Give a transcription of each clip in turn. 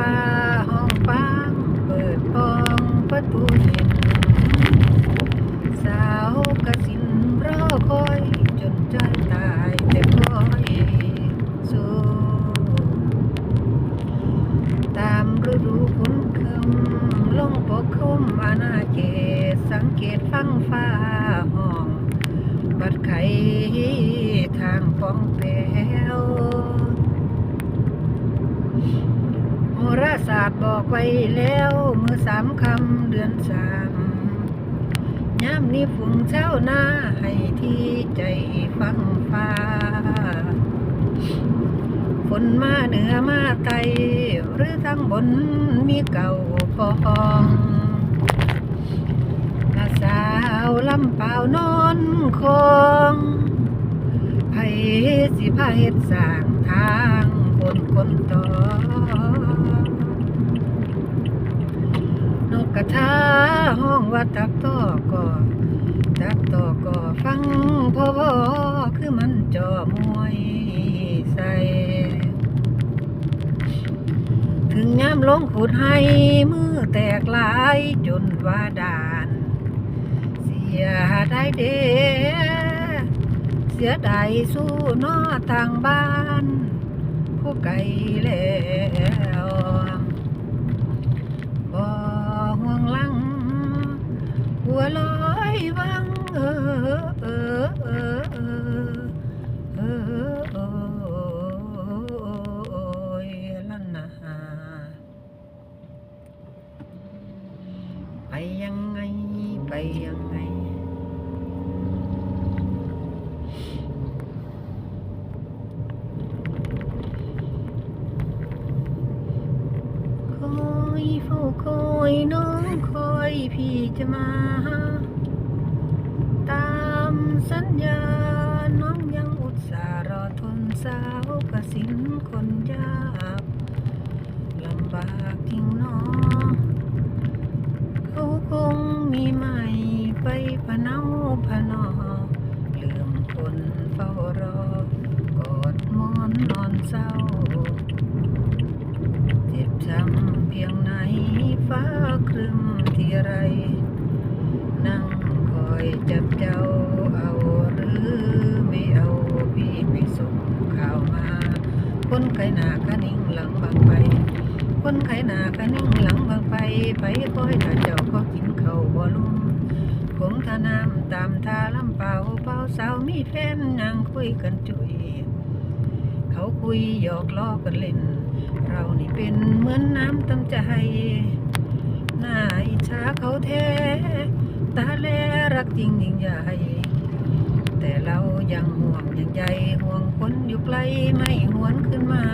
ฟ้าห้องฟังเปิดปองประตูเย็น สาวกระสินรอคอยจนใจตายแต่คอยสู้ตามฤดูฝนคืมลงปกคลุมอาณาเขตสังเกตฟังฟ้าห้อง บัดไขทางปองแปวโหรา ศาสตร์บอกไว้แล้วเมื่อสามคำเดือนสามยามนี้ฝุ่งเช้าหน้าให้ที่ใจฟังฟ้าฝนมาเหนือมาไตหรือทางบนมีเก่าปองนาสาวลำเปล่านอนคงไผสิพาเฮ็ดสร้างทางคนคนต่อนกก ระทาห้องว่าตักต่อก่อตักต่อก่อฟังพ่อพ่อคือมันจอมวยใส่ถึงยามลงขุดให้มือแตกลายจนว่าด่าน เสียได้เด้เสียดายสู้นอต่างบ้านผู้ไกลแล้วบ่ ห่วงลัง หัวลอยวังเออเออโอยลันนาไปยังไงไปยังไง ค อยเฝ้าคอยน้องคอยพี่จะมา ตามสัญญา น้องยังอุตส่าห์รอทนสาวกสินคนยากลำบากจริงน้องเขาคงมีใหม่ไปพะเนาพะนอลืมคนเฝ้ารอกอดมอนนอนเศร้าเจ็บช้ำ เพียงไหนฟ้าครึ้มที่ไร นั่งคอยจับเจ้าเอาหรือไม่เอาพี่ไปส่งข่าวมา คนไขหนาคะนิ่งหลังบางไป คนไขหนาคะนิ่งหลังบางไป ไปคอยถ้าเจ้าก็กินเขาบ่ลุ่มคงทาน้ำตามท่าลำเป่าเป่าสาวมีแฟนนั่งคุยกันจุยเขาคุยหยอกล้อกันเล่น เรานี่เป็นเหมือนน้ำตั้งใจหน้าอิจฉาเขาแท้ตาแลรักจริงยิ่งใหญ่ แต่เรายังห่วงยังใยห่วงคนอยู่ไกลไม่หวนขึ้นมา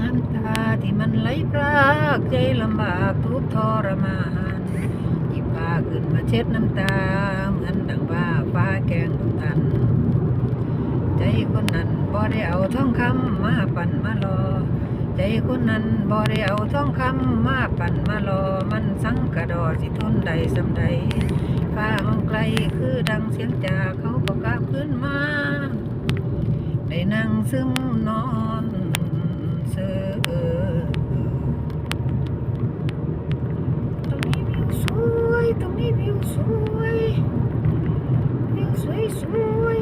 น้ำตาที่มันไหลพรากใจลำบากทุกทรมานหยิบผ้าขึ้นมาเช็ดน้ำตา เหมือนดังว่าฟ้าแกงดวงทันใจคนนั้น ได้เอาทองคำมาปั่นมารอ ใจคนนั้นบ่ได้เอาทองคำมาปั่นมารอ มันสังกระดอสิทนใดสำใดฟ้าห้องไกลคือดังเสียงจากเขาก็กลับขึ้นมา ได้นั่งซึมนอนเสือตรงนี้วิวสวย ตรงนี้วิวสวย วิวสวยสวย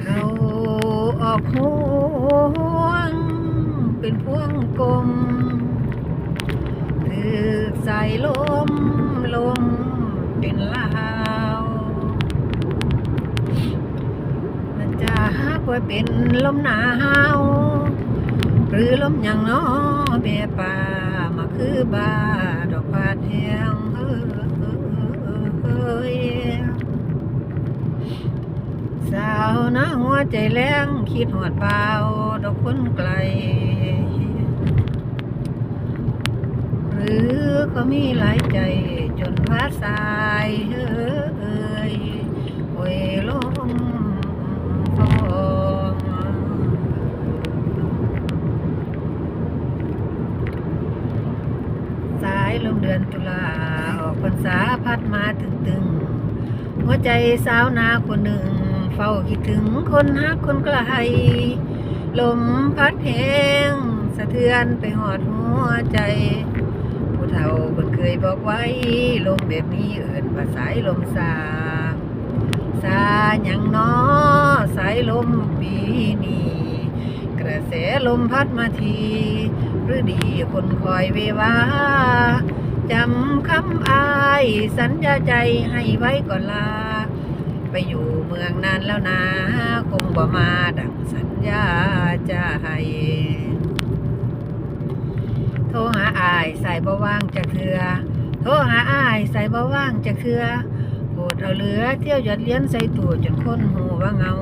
เขา ออกหวง เป็นพวงกลมถือใส่ลมลมเป็นลาวมันจะหากว่าเป็นลมหนาวหรือลมอย่างน้อเบียป่ามาคือบาดอกพาดแห้งเอ้ย สาวนะหัวใจแรงคิดหอดเปล่าดอกคนไกล หรือเขามีหลายใจจนพาสายเอ้ยโอ้ยลมฟองสายลมเดือนตุลาออกพรรษาพัดมาตึงตึงๆหัวใจสาวนาคนหนึ่ง ฝ้าคิดถึงคนฮักคนไกลลมพัดแหงสะเทือนไปหอดหัวใจ ผู้เฒ่าเพิ่นเคยบอกไว้ ลมแบบนี้เอิ่นว่าสายลมสาสาหยังน้อสายลมปีนี้กระแสลมพัดมาทีหรือดีคนคอยเววาจำคำอาย สัญญาใจให้ไว้ก่อนลา ไปอยู่เมืองนานแล้วนะคงบ่มาดังสัญญาจะให้โทรหาอายใส่บ่ว่างจะเถือโทรหาอายใส่บ่ว่างจะเถือโปรดเอาเหลือเที่ยวหยดเลี้ยนใส่ตู้จนคนหูว่าเงา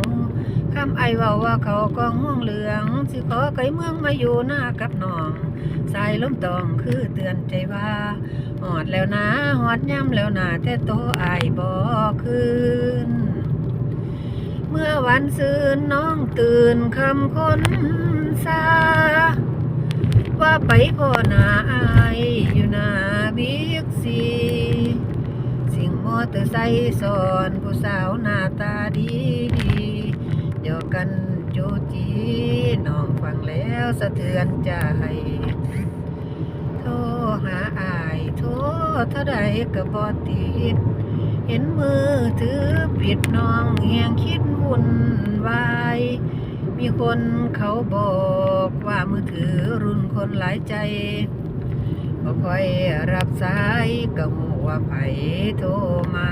คำไอเว้าว่าเขาก็ง่วงเหลือง สิขอไกลเมืองมาอยู่หน้ากับน้องสายลมตองคือเตือนใจว่าหอดแล้วนะหอดย่ำแล้วนะแต่โตอายบ่คืน เมื่อวันซืนน้องตื่นคำคนซา ว่าไปพ่อหนาอายอยู่หน้าบิ๊กซีสิ่งมอเตอร์ไซค์สอนผู้สาวหน้าตาดีดีหยอกันโจจีน้องฟังแล้วสะเทือนใจโทรหาอายโทรเท่าใดก็บ่ติดเห็นมือถือปิดน้องแหงคิด วุ่นวาย มีคนเขาบอกว่ามือถือรุ่นคนหลายใจบ่ค่อยรับสายก็หูว่าไผโทรมา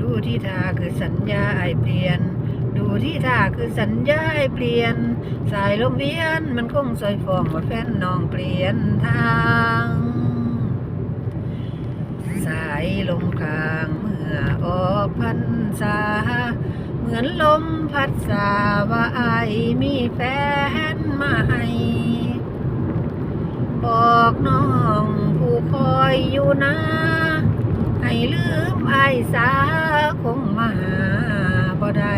ดูที่ท่าคือสัญญาไอเปลี่ยน ดูที่ท่าคือสัญญาไอเปลี่ยน สายลมเวียนมันคงซอยฟองว่าแฟนน้องเปลี่ยนทาง สายลมคางเมื่อออกพันษาเหมือนลมพัดสาว่าไอายมีแฟนมาให้บอกน้องผู้คอยอยู่นะ ให้ลืมไอสาคงมาหาบ่ได้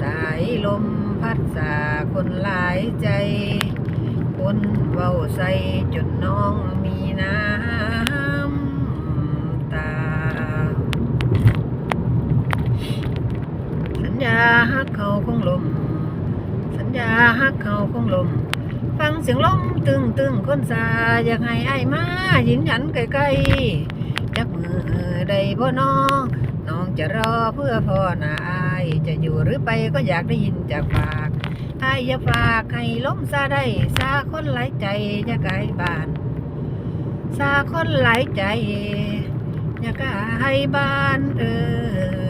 สายลมพัดสาคนหลายใจ คนเว้าใสจนน้องมีน้ำตา สัญญาฮักเขา คงลม สัญญาฮักเขาคงลม ฟังเสียงลมตึงตึงคนสาอยากให้ไอ้มายินยันใกล้ๆจับมือได้บ่น้องน้องจะรอเพื่อพ่อหน้าอายจะอยู่หรือไปก็อยากได้ยินจากปากอายอย่าฝากให้ล้มซาได้ซาคนหลายใจจะไกลบ้านซาคนหลายใจอย่าไกลบ้านเออ